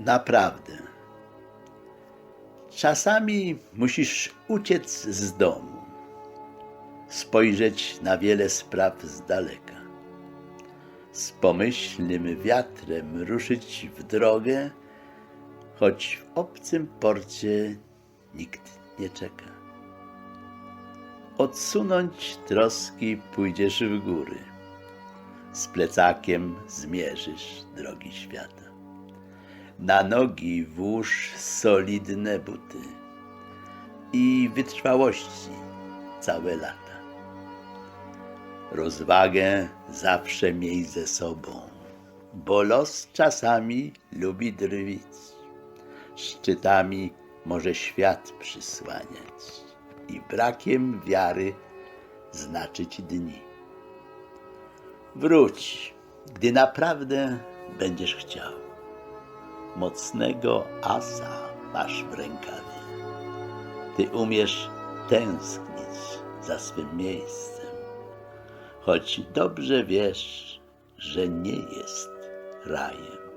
naprawdę. Czasami musisz uciec z domu, spojrzeć na wiele spraw z daleka, z pomyślnym wiatrem ruszyć w drogę, choć w obcym porcie nikt nie czeka. Odsunąć troski pójdziesz w góry, z plecakiem zmierzysz drogi świata. Na nogi włóż solidne buty i wytrwałości całe lata. Rozwagę zawsze miej ze sobą, bo los czasami lubi drwić. Szczytami może świat przysłaniać i brakiem wiary znaczyć dni. Wróć, gdy naprawdę będziesz chciał. Mocnego asa masz w rękawie. Ty umiesz tęsknić za swym miejscem, choć dobrze wiesz, że nie jest rajem.